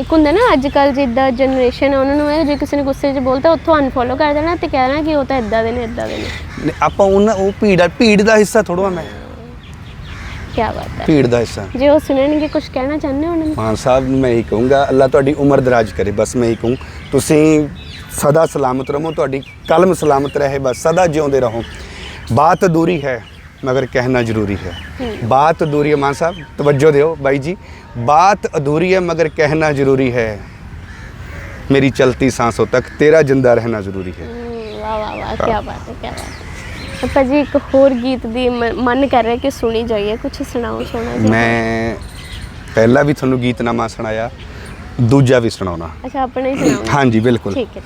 ਇੱਕ ਹੁੰਦਾ ਨਾ ਅੱਜ ਕੱਲ ਜਿੱਦਾਂ ਜਨਰੇਸ਼ਨ ਹੈ ਉਹਨਾਂ ਨੂੰ ਇਹ ਜੇ ਕਿਸੇ ਨੇ ਗੁੱਸੇ 'ਚ ਬੋਲਤਾ ਉੱਥੋਂ ਅਨਫੋਲੋ ਕਰ ਦੇਣਾ ਤੇ ਕਹਿਣਾ ਕਿ ਉਹ ਤਾਂ ਇਦਾਂ ਦੇ ਨੇ ਇਦਾਂ ਦੇ ਨੇ। ਨਹੀਂ, ਆਪਾਂ ਉਹਨਾਂ ਉਹ ਭੀੜ ਆ ਭੀੜ ਦਾ ਹਿੱਸਾ ਥੋੜੋ ਆ ਮੈਂ। ਕੀ ਬਾਤ ਹੈ। ਭੀੜ ਦਾ ਹਿੱਸਾ। ਜੇ ਉਹ ਸੁਣਨਗੇ ਕੁਝ ਕਹਿਣਾ ਚਾਹੁੰਦੇ ਹੋ ਉਹਨਾਂ ਨੂੰ? ਮਾਨ ਸਾਹਿਬ ਮੈਂ ਇਹੀ ਕਹੂੰਗਾ ਅੱਲਾ ਤੁਹਾਡੀ ਉਮਰ ਦਰਾਜ ਕਰੇ ਬਸ ਮੈਂ ਇਹੀ ਕਹੂੰ ਤੁਸੀਂ ਸਦਾ ਸਲਾਮਤ ਰਹੋ। ਤੁਹਾਡੀ ਕਲਮ ਸਲਾਮਤ ਰਹੇ ਬਸ ਸਦਾ ਜਿਉਂਦੇ ਰਹੋ। ਬਾਤ ਦੂਰੀ ਹੈ ਮਗਰ ਕਹਿਣਾ ਜ਼ਰੂਰੀ ਹੈ। ਬਾਤ ਅਧੂਰੀ ਹੈ ਮਾਨ ਸਾਹਿਬ ਤਵੱਜੋ ਦਿਓ ਬਾਈ ਜੀ। ਬਾਤ ਅਧੂਰੀ ਹੈ ਮਗਰ ਕਹਿਣਾ ਜ਼ਰੂਰੀ ਹੈ। ਮੇਰੀ ਚਲਤੀ ਸਾਹਸੋਂ ਤੱਕ ਤੇਰਾ ਜਿੰਦਾ ਰਹਿਣਾ ਜ਼ਰੂਰੀ ਹੈ। ਵਾਹ ਵਾਹ ਇੱਕ ਹੋਰ ਗੀਤ ਦੀ ਮਨ ਕਰ ਰਿਹਾ ਕਿ ਸੁਣੀ ਜਾਈਏ। ਕੁਝ ਸੁਣਾਓ ਸੋਣਾ ਮੈਂ ਪਹਿਲਾਂ ਵੀ ਤੁਹਾਨੂੰ ਗੀਤਨਾਮਾ ਸੁਣਾਇਆ। ਦੂਜਾ ਵੀ ਸੁਣਾਉਣਾ। ਅੱਛਾ ਆਪਣੇ ਹੀ ਸੁਣਾਓ। ਹਾਂਜੀ ਬਿਲਕੁਲ। ਠੀਕ ਹੈ।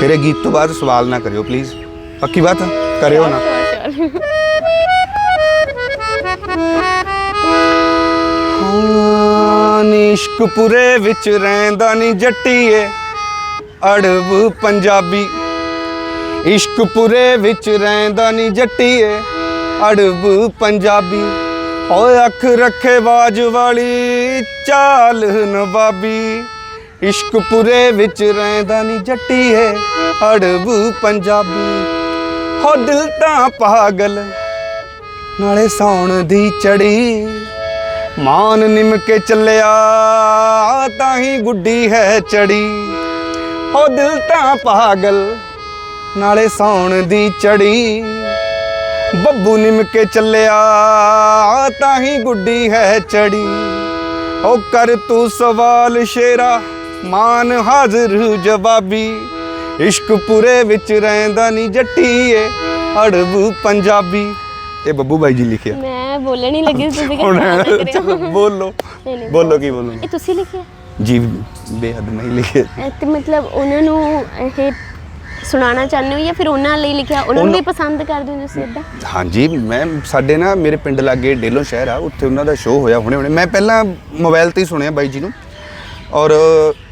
ਫਿਰ ਇਹ ਗੀਤ ਤੋਂ ਬਾਅਦ ਸਵਾਲ ਨਾ ਕਰਿਓ ਪਲੀਜ਼ ਪੱਕੀ ਬਾਤ? ਆ? ਕਰਿਓ ਨਾ। Sure, sure. ਹਾਂ, ਨੀ ਇਸ਼ਕਪੁਰੇ ਵਿੱਚ ਰਹਿੰਦਾ ਨਹੀਂ ਜੱਟੀਏ। ਅੜਬ ਪੰਜਾਬੀ। ਇਸ਼ਕਪੁਰੇ ਵਿੱਚ ਰਹਿੰਦਾ ਨਹੀਂ ਜੱਟੀਏ। ਅੜਬ ਪੰਜਾਬੀ। ਓਏ ਅੱਖ ਰੱਖੇ ਬਾਜ ਵਾਲੀ, ਚਾਲ ਨਵਾਬੀ। ਇਸ਼ਕਪੁਰੇ ਵਿੱਚ ਰਹਿੰਦਾ ਨਹੀਂ ਜੱਟੀਏ, ਅੜਬ ਪੰਜਾਬੀ। ਹੋ ਦਿਲ ਤਾਂ ਪਾਗਲ, ਨਾਲੇ ਸੌਣ ਦੀ ਚੜੀ। ਮਾਨ ਨਿਮ ਕੇ ਚੱਲਿਆ ਤਾਂ ਹੀ ਗੁੱਡੀ ਹੈ ਚੜੀ। ਹੋ ਦਿਲ ਤਾਂ ਪਾਗਲ, ਨਾਲੇ ਸੌਣ ਦੀ ਚੜੀ। ਬੱਬੂ ਨਿਮ ਕੇ ਚੱਲਿਆ ਤਾਂ ਹੀ ਗੁੱਡੀ ਹੈ ਚੜੀ। ਉਹ ਕਰ ਤੂੰ ਸਵਾਲ ਸ਼ੇਰਾ ਮਾਨ ਹਾਜ਼ਰ ਜਵਾਬੀ। ਇਸ਼ਕ ਪੁਰੇ ਵਿੱਚ ਰਹਿੰਦਾ ਨਹੀਂ ਜੱਟੀਏ ਅੜਬ ਪੰਜਾਬੀ। ਇਹ ਬੱਬੂ ਬਾਈ ਜੀ ਲਿਖਿਆ। ਮੈਂ ਬੋਲਣ ਹੀ ਲੱਗੀ ਸੀ, ਤੁਸੀਂ ਹੁਣ ਕਿਹਾ ਚਲੋ ਬੋਲੋ। ਬੋਲੋ ਕੀ ਬੋਲੋ। ਇਹ ਤੁਸੀਂ ਲਿਖਿਆ? ਜੀ ਬੇਹੱਦ ਨਹੀਂ ਲਿਖਿਆ ਤੇ ਮਤਲਬ ਉਹਨਾਂ ਨੂੰ ਇਹ ਸੁਣਾਉਣਾ ਚਾਹੁੰਦੇ ਹੋ ਜਾਂ ਫਿਰ ਉਹਨਾਂ ਲਈ ਲਿਖਿਆ? ਉਹਨਾਂ ਨੂੰ ਵੀ ਪਸੰਦ ਕਰਦੇ ਹੋ ਤੁਸੀਂ ਇਦਾਂ ਹਾਂਜੀ ਮੈਂ ਸਾਡੇ ਨਾ ਮੇਰੇ ਪਿੰਡ ਲਾਗੇ ਡੇਲੋ ਸ਼ਹਿਰ ਆ ਉੱਥੇ ਉਹਨਾਂ ਦਾ ਸ਼ੋਅ ਹੋਇਆ ਹੁਣੇ ਹੁਣੇ ਮੈਂ ਪਹਿਲਾਂ ਮੋਬਾਈਲ ਤੇ ਹੀ ਸੁਣਿਆ ਬਾਈ ਜੀ ਨੂੰ। ਔਰ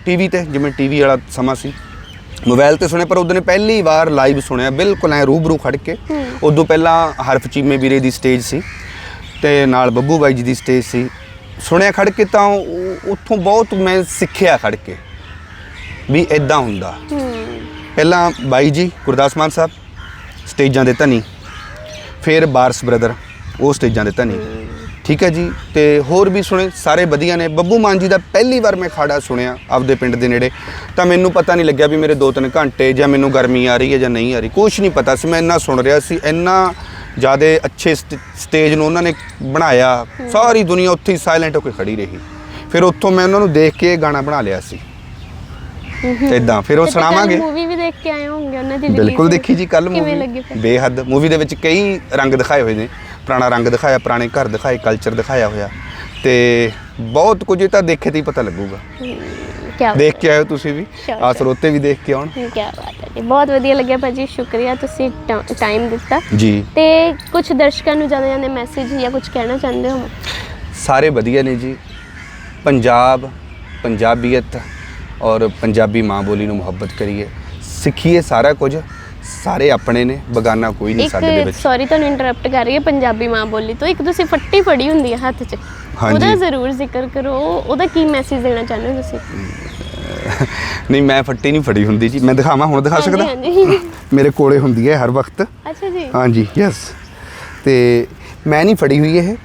ਟੀਵੀ ਤੇ ਜਿਵੇਂ ਟੀਵੀ ਵਾਲਾ ਸਮਾਂ ਸੀ। ਮੋਬਾਈਲ ਤੇ ਸੁਣਿਆ ਪਰ ਉਹਦੇ ਨੇ ਪਹਿਲੀ ਵਾਰ ਲਾਈਵ ਸੁਣਿਆ। ਬਿਲਕੁਲ ਐ ਰੂਬਰੂ ਖੜ ਕੇ। ਉਦੋਂ ਪਹਿਲਾਂ ਹਰਫ ਚੀਮੇ ਵੀਰੇ ਦੀ ਸਟੇਜ ਸੀ ਤੇ ਨਾਲ ਬੱਬੂ ਬਾਈ ਜੀ ਦੀ ਸਟੇਜ ਸੀ। ਸੁਣਿਆ ਖੜ ਕੇ ਤਾਂ ਉੱਥੋਂ ਬਹੁਤ ਮੈਂ ਸਿੱਖਿਆ ਖੜ ਕੇ ਵੀ ਇਦਾਂ ਹੁੰਦਾ। ਪਹਿਲਾਂ ਬਾਈ ਜੀ ਗੁਰਦਾਸ ਮਾਨ ਸਾਹਿਬ, ਸਟੇਜਾਂ ਦੇ ਧਨੀ। ਫਿਰ ਬਾਰਸ ਬ੍ਰਦਰ, ਉਹ ਸਟੇਜਾਂ ਦੇ ਧਨੀ। ਠੀਕ ਹੈ ਜੀ, ਤੇ ਹੋਰ ਵੀ ਸੁਣੇ, ਸਾਰੇ ਵਧੀਆ ਨੇ। ਬੱਬੂ ਮਾਨ ਜੀ ਦਾ ਪਹਿਲੀ ਵਾਰ ਮੈਂ ਖਾੜਾ ਸੁਣਿਆ ਆਪਦੇ ਪਿੰਡ ਦੇ ਨੇੜੇ। ਤਾਂ ਮੈਨੂੰ ਪਤਾ ਨਹੀਂ ਲੱਗਿਆ ਵੀ ਮੇਰੇ 2-3 ਘੰਟੇ ਜਾਂ ਮੈਨੂੰ ਗਰਮੀ ਆ ਰਹੀ ਹੈ ਜਾਂ ਨਹੀਂ ਆ ਰਹੀ। ਕੁਝ ਨਹੀਂ ਪਤਾ ਸੀ, ਮੈਂ ਇੰਨਾ ਸੁਣ ਰਿਹਾ ਸੀ, ਇੰਨਾ ਜ਼ਿਆਦਾ ਅੱਛੇ ਸਟ- ਸਟੇਜ ਨੂੰ ਉਹਨਾਂ ਨੇ ਬਣਾਇਆ। ਸਾਰੀ ਦੁਨੀਆ ਉੱਥੇ ਹੀ ਸਾਇਲੈਂਟ ਹੋ ਕੇ ਖੜੀ ਰਹੀ। ਫਿਰ ਉੱਥੋਂ ਮੈਂ ਉਹਨਾਂ ਨੂੰ ਦੇਖ ਕੇ ਇਹ ਗਾਣਾ ਬਣਾ ਲਿਆ ਸੀ। ਇਦਾਂ ਫਿਰ ਉਹ ਸੁਣਾਵਾਂਗੇ। ਮੂਵੀ ਵੀ ਦੇਖ ਕੇ ਆਏ ਹੋਣਗੇ ਉਹਨਾਂ ਦੀ ਬਿਲਕੁਲ। ਦੇਖੀ ਜੀ ਕੱਲ ਮੂਵੀ ਬੇਹੱਦ ਮੂਵੀ ਦੇ ਵਿੱਚ ਕਈ ਰੰਗ ਦਿਖਾਏ ਹੋਏ ਨੇ। ਪੁਰਾਣਾ ਰੰਗ ਦਿਖਾਇਆ ਪੁਰਾਣੇ ਘਰ ਦਿਖਾਏ ਕਲਚਰ ਦਿਖਾਇਆ ਹੋਇਆ। ਤੇ ਬਹੁਤ ਕੁਝ ਤਾਂ ਦੇਖੇ ਤੇ ਹੀ ਪਤਾ ਲੱਗੂਗਾ। ਕੀ ਦੇਖ ਕੇ ਆਇਓ ਤੁਸੀਂ ਵੀ ਆ. ਸਰੋਤੇ ਵੀ ਦੇਖ ਕੇ ਆਉਣ। ਕੀ ਬਾਤ ਹੈ ਜੀ। ਬਹੁਤ ਵਧੀਆ ਲੱਗਿਆ ਭਾਜੀ ਸ਼ੁਕਰੀਆ ਤੁਸੀਂ ਟਾਈਮ ਦਿੱਤਾ। ਜੀ। ਤੇ ਕੁਝ ਦਰਸ਼ਕਾਂ ਨੂੰ ਜਾਂਦੇ ਜਾਂਦੇ ਮੈਸੇਜ ਜਾਂ ਕੁਝ ਕਹਿਣਾ ਚਾਹੁੰਦੇ ਹੋ? ਸਾਰੇ ਵਧੀਆ ਨੇ ਜੀ। ਪੰਜਾਬ ਪੰਜਾਬੀਅਤ ਔਰ ਪੰਜਾਬੀ ਮਾਂ ਬੋਲੀ ਨੂੰ ਮੁਹੱਬਤ ਕਰੀਏ। ਸਿੱਖੀਏ ਸਾਰਾ ਕੁਝ। ਸਾਰੇ ਆਪਣੇ ਨੇ ਬਗਾਨਾ ਕੋਈ ਨਹੀਂ ਸਾਡੇ ਦੇ ਇੱਕ ਵਿੱਚ। ਸੌਰੀ ਤੁਹਾਨੂੰ ਇੰਟਰਰਪਟ ਕਰ ਰਹੀ ਹੈ ਪੰਜਾਬੀ ਮਾਂ ਬੋਲੀ ਤੋਂ। ਇੱਕ ਤੁਸੀਂ ਫੱਟੀ ਫੜੀ ਹੁੰਦੀ ਹੈ ਹੱਥ 'ਚ। ਹਾਂਜੀ। ਉਹਦਾ ਜ਼ਰੂਰ ਜ਼ਿਕਰ ਕਰੋ। ਉਹਦਾ ਕੀ ਮੈਸੇਜ ਦੇਣਾ ਚਾਹੁੰਦੇ ਹੋ ਤੁਸੀਂ? ਨਹੀਂ ਮੈਂ ਫੱਟੀ ਨਹੀਂ ਫੜੀ ਹੁੰਦੀ ਜੀ। ਮੈਂ ਦਿਖਾਵਾਂ ਹੁਣ ਦਿਖਾ ਹਾਂਜੀ, ਸਕਦਾ? ਹਾਂਜੀ ਮੇਰੇ ਕੋਲੇ ਹੁੰਦੀ ਹੈ ਹਰ ਵਕਤ। ਅੱਛਾ ਜੀ। ਹਾਂਜੀ ਯੈਸ ਤੇ ਮੈਂ ਨਹੀਂ ਫੜੀ ਹੋਈ ਇਹ।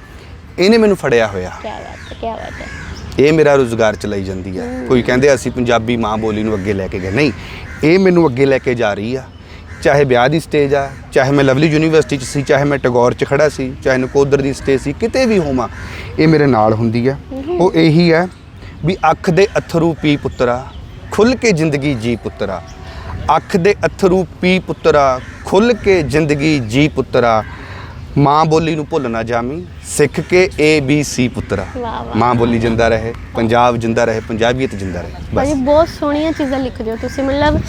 ਇਹਨੇ ਮੈਨੂੰ ਫੜਿਆ ਹੋਇਆ। ਕੀ ਬਾਤ ਹੈ ਕੀ ਬਾਤ ਹੈ। ਇਹ ਮੇਰਾ ਰੋਜ਼ਗਾਰ ਚਲਾਈ ਜਾਂਦੀ ਹੈ ਕੋਈ ਕਹਿੰਦੇ ਅਸੀਂ ਪੰਜਾਬੀ ਮਾਂ ਬੋਲੀ ਨੂੰ ਅੱਗੇ ਲੈ ਕੇ ਗਏ। ਨਹੀਂ, ਇਹ ਮੈਨੂੰ ਅੱਗੇ ਲੈ ਕੇ ਜਾ ਰਹੀ ਆ। ਚਾਹੇ ਵਿਆਹ ਦੀ ਸਟੇਜ ਆ, ਚਾਹੇ ਮੈਂ ਲਵਲੀ ਯੂਨੀਵਰਸਿਟੀ ਚ ਸੀ, ਚਾਹੇ ਮੈਂ ਟੈਗੋਰ ਚ ਖੜਾ ਸੀ, ਚਾਹੇ ਨਕੋਦਰ ਦੀ ਸਟੇਜ ਸੀ, ਕਿਤੇ ਵੀ ਹੋਵਾਂ, ਇਹ ਮੇਰੇ ਨਾਲ ਹੁੰਦੀ ਆ। ਉਹ ਇਹੀ ਹੈ ਵੀ ਅੱਖ ਦੇ ਅਥਰੂ ਪੀ ਪੁੱਤਰਾ, ਖੁੱਲ ਕੇ ਜ਼ਿੰਦਗੀ ਜੀ ਪੁੱਤਰਾ। ਅੱਖ ਦੇ ਅਥਰੂ ਪੀ ਪੁੱਤਰਾ, ਖੁੱਲ ਕੇ ਜ਼ਿੰਦਗੀ ਜੀ ਪੁੱਤਰਾ। ਮਾਂ ਬੋਲੀ ਨੂੰ ਭੁੱਲ ਨਾ ਜਾਮੀ ਸਿੱਖ ਕੇ ਏ ਬੀ ਸੀ ਪੁੱਤਰਾ ਵਾਹ, ਵਾਹ। ਮਾਂ ਬੋਲੀ ਜਿੰਦਾ ਰਹੇ ਪੰਜਾਬ ਜਿੰਦਾ ਰਹੇ ਪੰਜਾਬੀਅਤ ਜਿੰਦਾ ਰਹੇ ਭਾਜੀ ਬਸ ਬਹੁਤ ਸੋਹਣੀਆਂ ਚੀਜ਼ਾਂ ਲਿਖਦੇ ਹੋ ਤੁਸੀਂ ਮਤਲਬ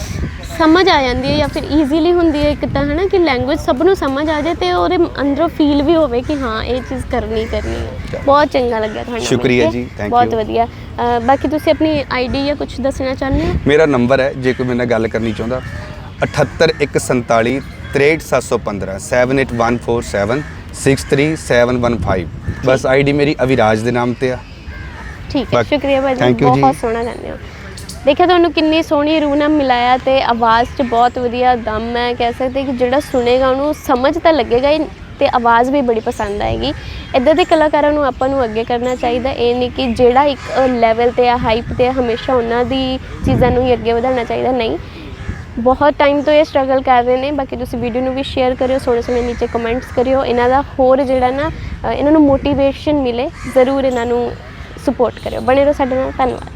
ਸਮਝ ਆ ਜਾਂਦੀ ਹੈ ਜਾਂ ਫਿਰ ਈਜ਼ੀਲੀ ਹੁੰਦੀ ਹੈ ਇੱਕ ਤਾਂ ਹਨਾ ਕਿ ਲੈਂਗੁਏਜ ਸਭ ਨੂੰ ਸਮਝ ਆ ਜਾਏ ਤੇ ਉਹਦੇ ਅੰਦਰੋਂ ਫੀਲ ਵੀ ਹੋਵੇ ਕਿ ਹਾਂ ਇਹ ਚੀਜ਼ ਕਰਨੀ ਕਰਨੀ ਹੈ ਬਹੁਤ ਚੰਗਾ ਲੱਗਿਆ ਤੁਹਾਨੂੰ ਮਿਲ ਸ਼ੁਕਰੀਆ ਕੇ। ਜੀ, thank ਬਹੁਤ you. ਵਧੀਆ ਅਹ ਬਾਕੀ ਤੁਸੀਂ ਆਪਣੀ ਆਈਡੀ ਜਾਂ ਕੁਝ ਦੱਸਣਾ ਚਾਹੁੰਦੇ ਹੋ ਮੇਰਾ ਨੰਬਰ ਹੈ ਜੇ ਕੋਈ ਮੇਰੇ ਨਾਲ ਗੱਲ ਕਰਨੀ ਚਾਹੁੰਦਾ 78147 63715 78147 63715 ਬਸ ਆਈਡੀ ਮੇਰੀ ਅਵਿਰਾਜ ਦੇ ਨਾਮ ਤੇ ਆ। ਠੀਕ ਹੈ ਸ਼ੁਕਰੀਆ ਭਾਜੀ। ਬਹੁਤ ਸੋਹਣਾ ਗਾਉਂਦੇ ਹੋ। ਦੇਖਿਆ ਤੁਹਾਨੂੰ ਕਿੰਨੀ ਸੋਹਣੀ ਰੂਹ ਨਾਲ ਮਿਲਾਇਆ ਤੇ ਆਵਾਜ਼ 'ਚ ਬਹੁਤ ਵਧੀਆ ਦਮ ਹੈ। ਕਹਿ ਸਕਦੇ ਕਿ ਜਿਹੜਾ ਸੁਣੇਗਾ ਉਹਨੂੰ ਸਮਝ ਤਾਂ ਲੱਗੇਗਾ ਹੀ ਤੇ ਆਵਾਜ਼ ਵੀ ਬੜੀ ਪਸੰਦ ਆਏਗੀ। ਇਦਾਂ ਦੇ ਕਲਾਕਾਰਾਂ ਨੂੰ ਆਪਾਂ ਨੂੰ ਅੱਗੇ ਕਰਨਾ ਚਾਹੀਦਾ ਇਹ ਨਹੀਂ ਕਿ ਜਿਹੜਾ ਇੱਕ ਲੈਵਲ ਤੇ ਆ ਹਾਈਪ ਤੇ ਹਮੇਸ਼ਾ ਉਹਨਾਂ ਦੀ ਚੀਜ਼ਾਂ ਨੂੰ ਹੀ ਅੱਗੇ ਵਧਾਉਣਾ ਚਾਹੀਦਾ। ਨਹੀਂ ਬਹੁਤ ਟਾਈਮ ਤੋਂ ਇਹ ਸਟਰਗਲ ਕਰ ਰਹੇ ਨੇ, ਬਾਕੀ ਤੁਸੀਂ ਵੀਡੀਓ ਨੂੰ ਵੀ ਸ਼ੇਅਰ ਕਰਿਓ ਸੋਹਣੇ ਸਮੇਂ ਨੀਚੇ ਕਮੈਂਟਸ ਕਰਿਓ। ਇਹਨਾਂ ਦਾ ਹੋਰ ਜਿਹੜਾ ਨਾ ਇਹਨਾਂ ਨੂੰ ਮੋਟੀਵੇਸ਼ਨ ਮਿਲੇ, ਜ਼ਰੂਰ ਇਹਨਾਂ ਨੂੰ ਸਪੋਰਟ ਕਰਿਓ। ਬਣੇ ਰਹੋ ਸਾਡੇ ਨਾਲ, ਧੰਨਵਾਦ।